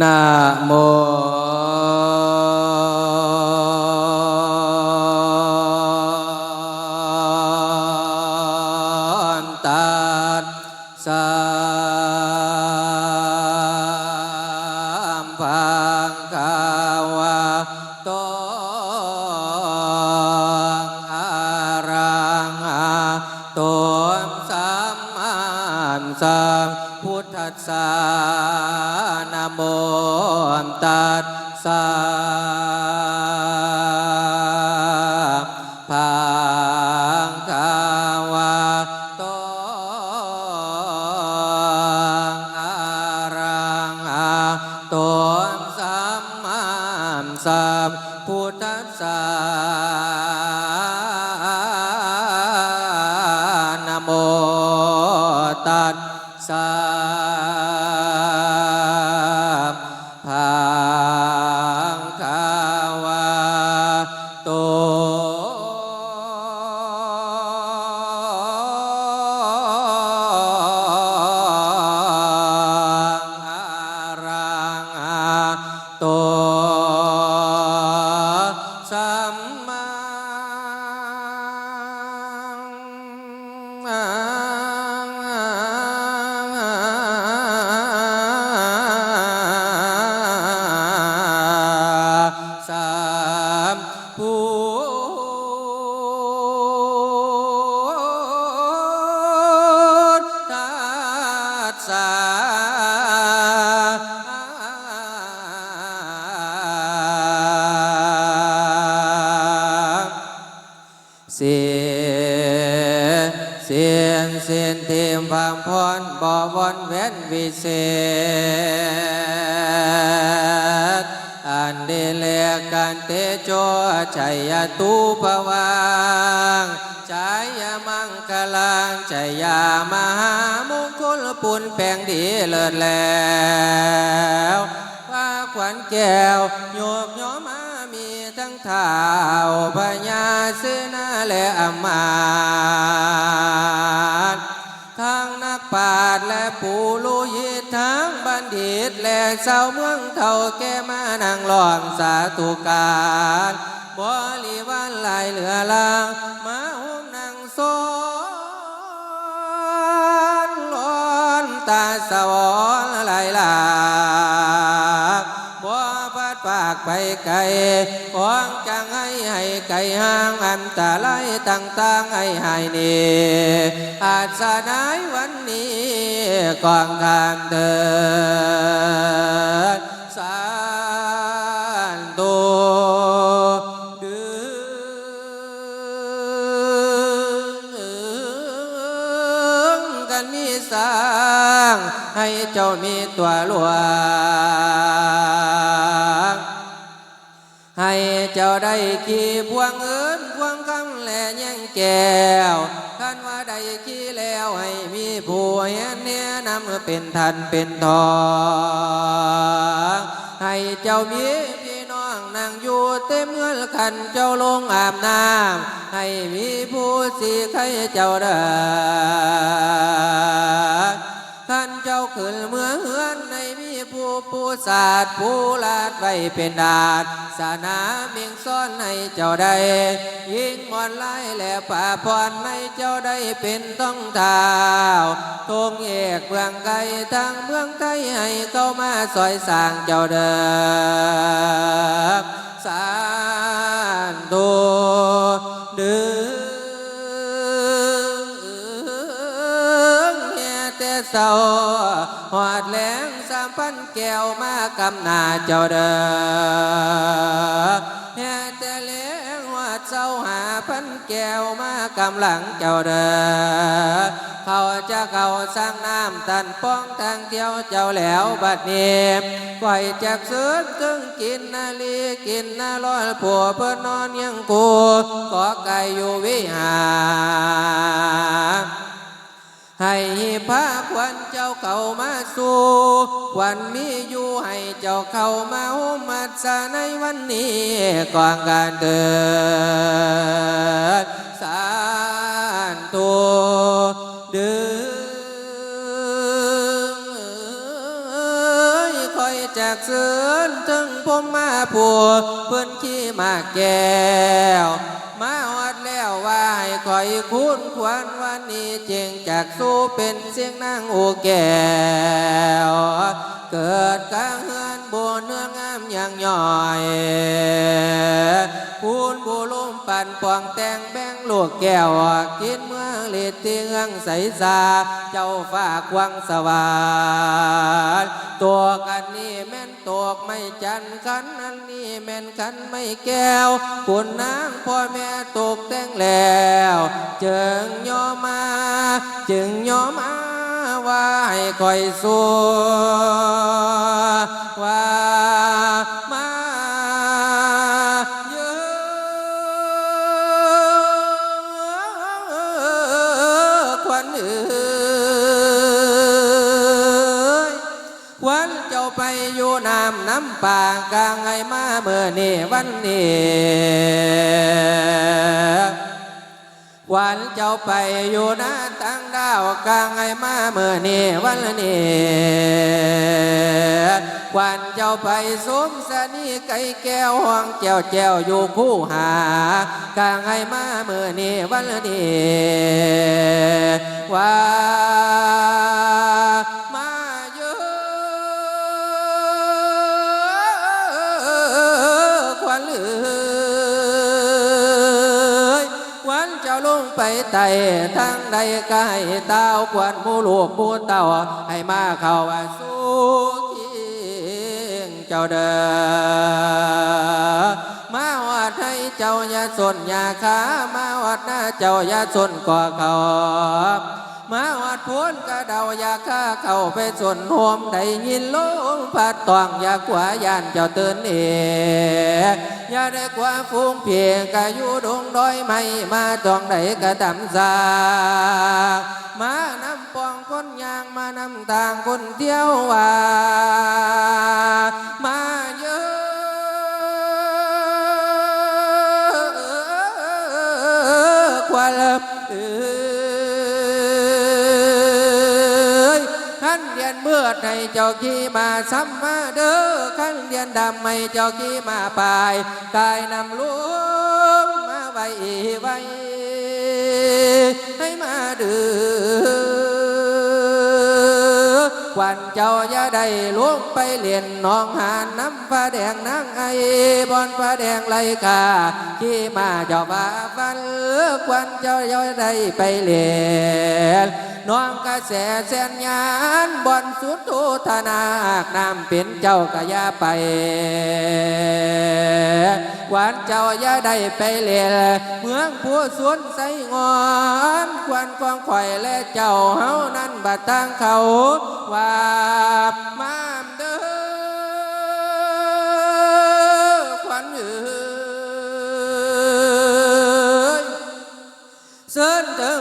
นะ พังพรบ่วนเว้นวิเศษ อันเดเลกันเตโจชัยตูปวังชายมังคลังชัยมหามงคลปุณแปลงดีเลิศแล้วว่าขวัญแก้วโยกย้อมามีทั้งเท้าพญาเสนาและอมา ทั้งนักปราชญ์และปู่ลูยิตทั้งบัณฑิต และชาวเมืองเท่าแก่มานางหลอมสาธุการบริวารหลายเหลือลางมาห่มนางโซนล้อนตาสวร ไกลของจังให้ให้ไกลห่างอันตรายต่างๆให้หายหนีอาจสนายวันนี้กองทานเดินสานตุดึงกันมีสร้างให้เจ้ามีตัวหลวง ได้ขี่พวงเอินพวงคำและแย่งแก้วท่านว่าได้ขี่แล้วให้มีผู้เห็นเนี่ยนำเป็นทันเป็นทองให้เจ้ามีพี่น้องนั่งอยู่เต็มเงินขันเจ้าลงอาบน้ำให้มีผู้สีใครเจ้าเดินท่านเจ้าขึ้นเมื่อเฮือน ผู้ศาสตร์ผู้ลาดไว้เป็นดาดสนาเมียงซ่อนให้เจ้าได้ ยิงมอนไล่และป่าพรให้เจ้าได้เป็นต้องเท้าทงเอกเมืองไกลทางเมืองไทยให้เข้ามาซอยสร้างเจ้าเดิมสานตูดือเฮียแต่เศร้าหอดแลงสามพัน แก้วมากำนาเจ้าเด้อเฮียแต่แหลงหอดเศร้าหาพันแก้วมากำหลังเจ้าเด้อเขาจะเขาสร้างน้ำตันป้องทางเที่ยวเจ้าแล้วบัดนี้ไก่จากเสือนกึ่งกินนาลีกินนาลอยผัวเพื่อนนอนยังกูขอไก่อยู่วิหาร ให้พระควันเจ้าเข้ามาสู่ควันมีอยู่ให้เจ้าเข้ามาหุมัดสะในวันนี้ก่อนการเดิน เป็นเสียงนางโอแก้ว เกิดกลางเฮือนบนเนื้องามอย่างย่อยพูนบูลุ่มปั่นปวงแต่งแบงลูกแก้วกินเมืองเลดเตียงใสสาเจ้าฝากวังสวรรค์ตัวกันนี่แม่น ตกไม่จันกันอันนี้แม่นกันไม่แก้วคุณนางพ่อแม่ตกแต่งแล้วจึงยอมมา จึงยอมมาว่าให้คอยสู้ว่ามา ไปอยู่น้ำน้ำป่ากลางไงมาเมื่อนี่วันนี้วันเจ้าไปอยู่น้าตั้งดาวกลางไงมาเมื่อนี่วันนี้วันเจ้าไปสมสนีไก่แก้วห้องแก้วแก้วอยู่คู่หากลางไงมาเมื่อนี่วันนี้ว่า ไปไตทั้งใดก็ให้เต้าควันหมูลูกหมูเต่าให้มาเข้าสู้ทิ้งเจ้าเด้อมาวัดให้เจ้าอย่าสนอย่าขามาวัดหน้าเจ้าอย่าสนกว่าเขา มาวัดพ้นกระเดาอยากข้าเข้าไปส่วนโฮมได้ยินลมพัดตองอยากว่ายานเจ้าตื่นเอกอย่าได้กว่าฟุ้งเพียงกะอยู่ดงดอยไม่มาจองได้กระดำสากมานำปองคนยางมานำทางคนเที่ยวว่ามา ดให้เมื่อในเจ้าขี้มาซ้ำมาเด้อขันเดียนดำให้เจ้าขี้มาปลายกายนำลวงมาไว้ไว้ให้มาเดือควันเจ้าอย่าได้ลวงไปเลียนหนองหานน้ำฟ้าแดงนางไอบอนฟ้าแดงไหลกาขี้มาเจ้าฟ้าฟันควันเจ้าอย่าได้ไปเลียนน้องกระแสแสนยานบอนสุดทุธนาคน้ำเป็นเจ้ากะยาไปหวานเจ้าอย่าได้ไปเลียนเมืองผู้สวนใสงอนควันกองข่อยและเจ้าเฮานั้นบัดทางเขาว่ามาเด้อควันเอ้ยเสินถึง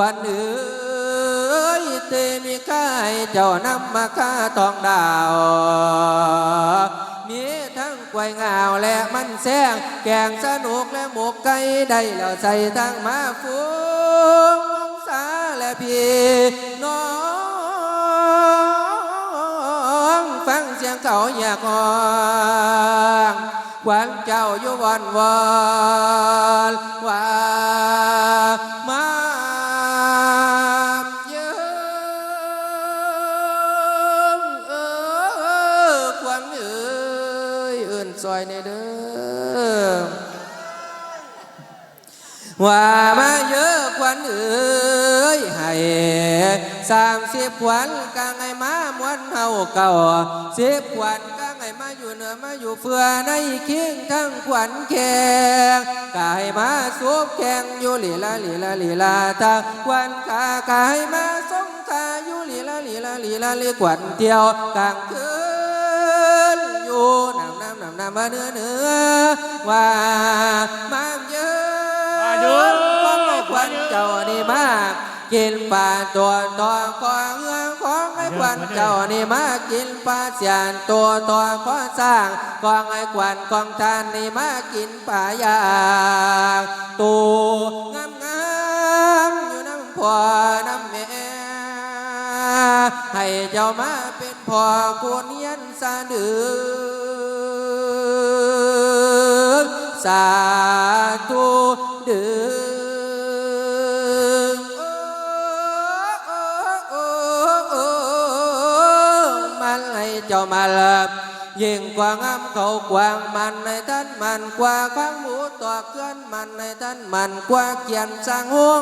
วัญเอ้ยเตมีข้ายเจ้านำมาค่าทองดาว มีทั้งกวยงาวและมันแซงแกงสนุกและหมกไก่ได้แล้วใส่ทั้งมาฟูงองศาและพี่น้องฟังเสียงเขาอยากองวานเจ้าอยู่วันวันว่า ว่ามาเยอะควันเอ้ยให้สามสิบวันกางไงมามวนเฮาเก่าสิบวันกางไงมาอยู่เหนือมาอยู่เฟือในคิงทั้งขวัญแขงกายมาสูบแข่งอยู่ลีลาลีลาลีลาทาควันขากายมาสงขาอยู่ลีลาลีลาลีลาลีกวันเที่ยวกลางคืนอยู่น้ำน้ำน้ำน้ำมาเนื้อเนื้อว่ามา ดูของไอ้ควันเจ้านี่มากกินปลาตัวตอขอเงือของไอ้ควันเจ้านี่มากินปลาเสียนตัวตอขอสร้างของไอ้ควันของทานนี่มากินปลายางตูงามงามๆอยู่น้ำพอน้ำแม่ให้เจ้ามาเป็นพ่อกูเนียนสาดือสาธุ ดือมันให้เจ้ามาลับ ยิ่งกว่างามเขากว้างมันในท่านมันกว่าข้างหมูตัวเคลื่อนมันในท่านมันกว่าเขียนสร้างห้วง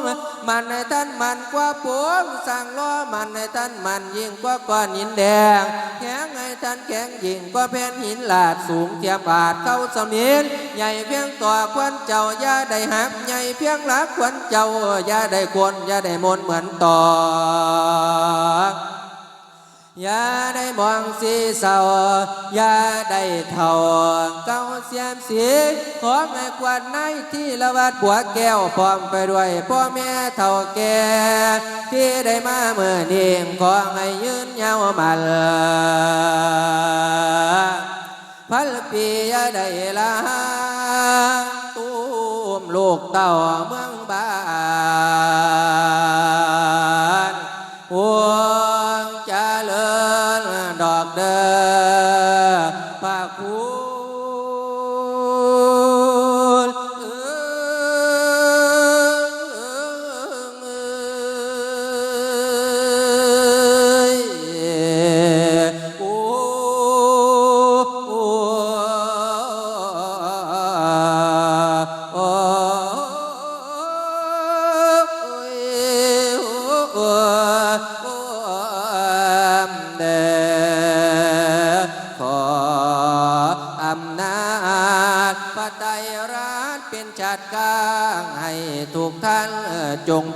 มันในท่านมันกว่าปวงสร้างล้อมันในท่านมันยิ่งกว่าก้อนหินแดงแข็งในท่านแข็งยิ่งกว่าแผ่นหินลาดสูงเทียบบาทเข้าสมินใหญ่เพียงต่อควันเจ้าอย่าได้หักใหญ่เพียงหลักควันเจ้าอย่าได้ควรอย่าได้มนเหมือนต่อ งสีเศร้าอย่าได้เท่าเก้าเสียมสีขอแม่กวนในที่ละวัดบัวแก้วพร้อมไปด้วยพ่อแม่เท่าแก่ที่ได้มาเมื่อนี้ขอให้ยืนยาวมันพันปีอย่าได้ลาตุ้มลูกเต่าเมืองบ้าน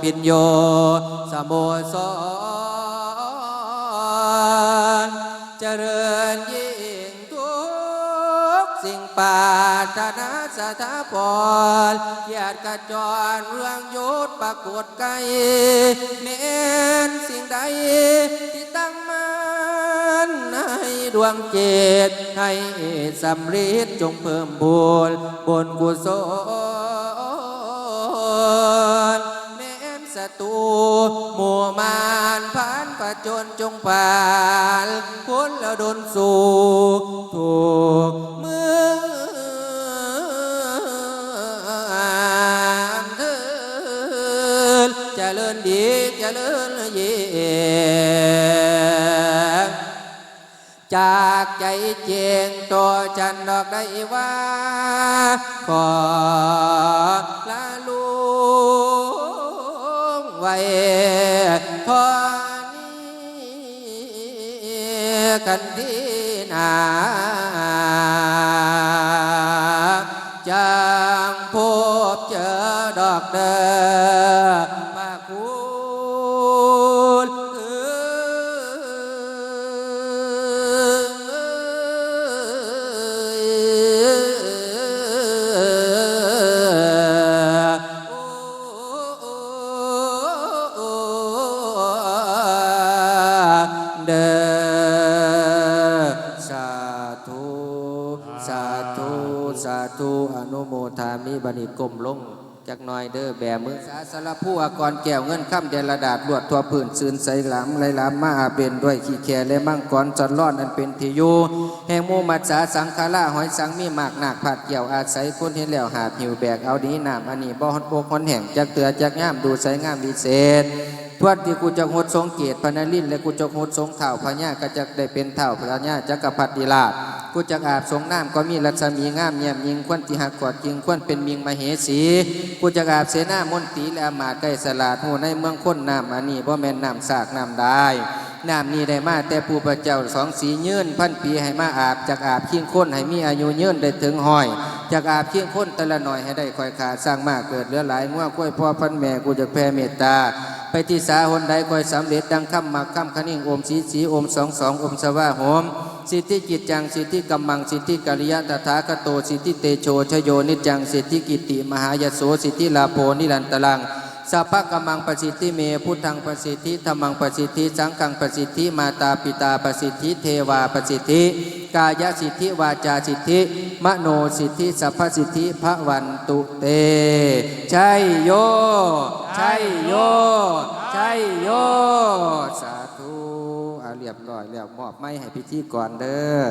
พินโยสโมสรเจริญยิ่งทุกสิ่งปารถนาสถาพรเกียรติกระจรเรื่องยศปรากฏไกลเม้นสิ่งใดที่ตั้งมันให้ดวงเจตให้สำริดจงเพิ่มบุญบนกุศล ตูหมู่มารผ่านประจนจงผ่านพ้นแล้วดนสู่ถูกมือเถิดเจริญดีเจริญเย็นจากใจเจงตัวจันดอกได้ว่าขอลาลุ งไว้ทอนี้กันที่นาจางพบเจอดอกเดิน กรมลงจากน้อยเด้อแบมือสาสารผู้อากรแก้วเงินข้ามเดลดาดลวดทั่วพื้นซืนใสหลามไหลหลามมาอาเป็นด้วยขี้แคและมั่งกรจันรอดอันเป็นทียูแห่งมูมัจสาสังคาราหอยสังมีหมากหนักผัดเกี่ยวอาศัยคนเห็นแล้วหาบหิวแบกเอาดีนามอันนี้บ่ฮอนโบกฮอนแห่งจักเตือจักงามดูใสงามวิเศษ วดที่กูจะงดทรงเกียรติพนลินและกูจะงดทรงเถ่าพญาก็จะได้เป็นเถ่าพญาจักรพรรดิราชกูจะอาบทรงน้ำก็มีรัศมีงามเยี่ยมยิงควนที่หักกอดยิงควนเป็นมิงมเหสีกูจะอาบเสนามนตีและอามาตย์ใกล้สลาดหูในเมืองคนน้ำอันนี้บ่แม่นน้ำสากน้ำได้น้ำนี้ได้มาแต่ผู้พระเจ้าสองสียืนพันปีให้มาอาบจากอาบเคียงค้นให้มีอายุยืนได้ถึงห้อยจากอาบเคียงค้นแต่ละหน่อยให้ได้คอยขาสร้างมากเกิดเหลือหลายง่วงกล้วยพ่อพันแม่กูจะแผ่เมตตา ไปที่สาหนใดคอยสำเร็จดังคำหมักคำคนิ่งโอมสีสีโอมสองสองโอมสว่าโหมสิทธิกิจจังสิทธิกัมมังสิทธิกริยะตถาคโตสิทธิเตโชชโยนิจจังสิทธิกิติมหายโสสิทธิลาโพนิรันตลัง สัพพะกัมมังปสิทธิเมพุทธังปสิทธิธรรมังปสิทธิสังฆังปสิทธิมาตาปิตาปสิทธิเทวาปสิทธิกายสิทธิวาจาสิทธิมโนสิทธิสัพพสิทธิพระวันตุเตชัยโยชัยโยชัยโยสาธุอาเรียบร้อยแล้วมอบไม้ให้พิธีก่อนเด้อ